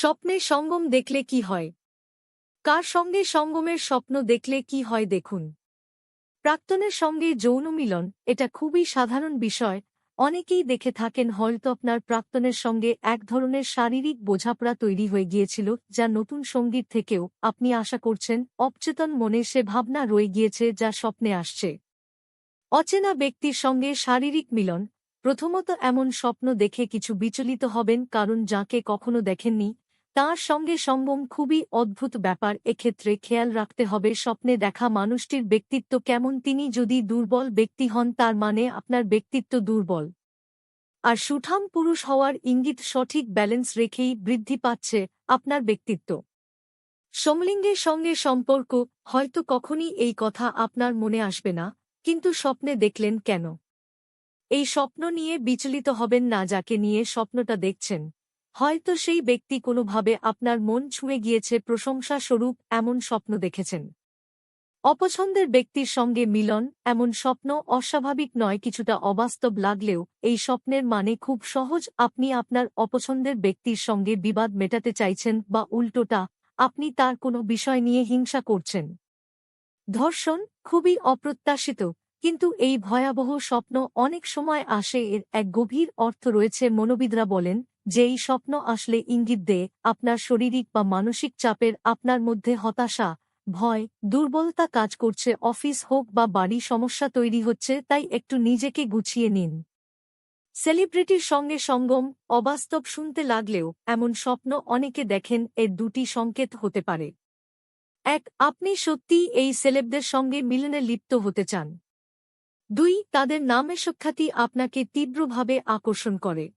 স্বপ্নে সঙ্গম দেখলে কি হয়? কার সঙ্গে সঙ্গমের স্বপ্ন দেখলে কি হয় দেখুন। প্রাক্তনের সঙ্গে যৌন মিলন, এটা খুবই সাধারণ বিষয়। অনেকেই দেখে থাকেন হয়তো আপনার প্রাক্তনের সঙ্গে এক ধরনের শারীরিক বোঝাপড়া তৈরি হয়ে গিয়েছিল, যা নতুন সঙ্গীর থেকেও, আপনি আশা করছেন, অবচেতন মনে সে ভাবনা রয়ে গিয়েছে যা স্বপ্নে আসছে। অচেনা ব্যক্তির সঙ্গে শারীরিক মিলন, প্রথমত এমন স্বপ্ন দেখে কিছু বিচলিত হবেন কারণ যাকে কখনো দেখেননি তার সঙ্গে সঙ্গম খুবই অদ্ভুত ব্যাপার। এক্ষেত্রে খেয়াল রাখতে হবে, স্বপ্নে দেখা মানুষটির ব্যক্তিত্ব কেমন। তিনি যদি দুর্বল ব্যক্তি হন, তার মানে আপনার ব্যক্তিত্ব দুর্বল। আর সুঠাম পুরুষ হওয়ার ইঙ্গিত সঠিক ব্যালেন্স রেখেই বৃদ্ধি পাচ্ছে আপনার ব্যক্তিত্ব। সমলিঙ্গের সঙ্গে সম্পর্ক, হয়তো কখনই এই কথা আপনার মনে আসবে না, কিন্তু স্বপ্নে দেখলেন কেন? এই স্বপ্ন নিয়ে বিচলিত হবেন না, যাকে নিয়ে স্বপ্নটা দেখছেন। হয়তো সেই ব্যক্তি কোনোভাবে আপনার মন ছুঁয়ে গিয়েছে প্রশংসা স্বরূপ এমন স্বপ্ন দেখেছেন। অপছন্দের ব্যক্তির সঙ্গে মিলন এমন স্বপ্ন অস্বাভাবিক নয়, কিছুটা অবাস্তব লাগলেও এই স্বপ্নের মানে খুব সহজ, আপনি আপনার অপছন্দের ব্যক্তির সঙ্গে বিবাদ মেটাতে চাইছেন বা উল্টোটা, আপনি তার কোনো বিষয় নিয়ে হিংসা করছেন। ধর্ষণ খুবই অপ্রত্যাশিত, কিন্তু এই ভয়াবহ স্বপ্ন অনেক সময় আসে, এর এক গভীর অর্থ রয়েছে, মনোবিদরা বলেন যে এই স্বপ্ন আসলে ইঙ্গিত দে আপনার শারীরিক বা মানসিক চাপের, আপনার মধ্যে হতাশা, ভয়, দুর্বলতা কাজ করছে, অফিস হোক বা বাড়ি সমস্যা তৈরি হচ্ছে, তাই একটু নিজেকে গুছিয়ে নিন। সেলিব্রিটির সঙ্গে সঙ্গম, অবাস্তব শুনতে লাগলেও, এমন স্বপ্ন অনেকে দেখেন, এর দুটি সংকেত হতে পারে। এক, আপনি সত্যিই এই সেলেবদের সঙ্গে মিলনে লিপ্ত হতে চান। দুই, তাদের নামে সুখ্যাতি আপনাকে তীব্রভাবে আকর্ষণ করে।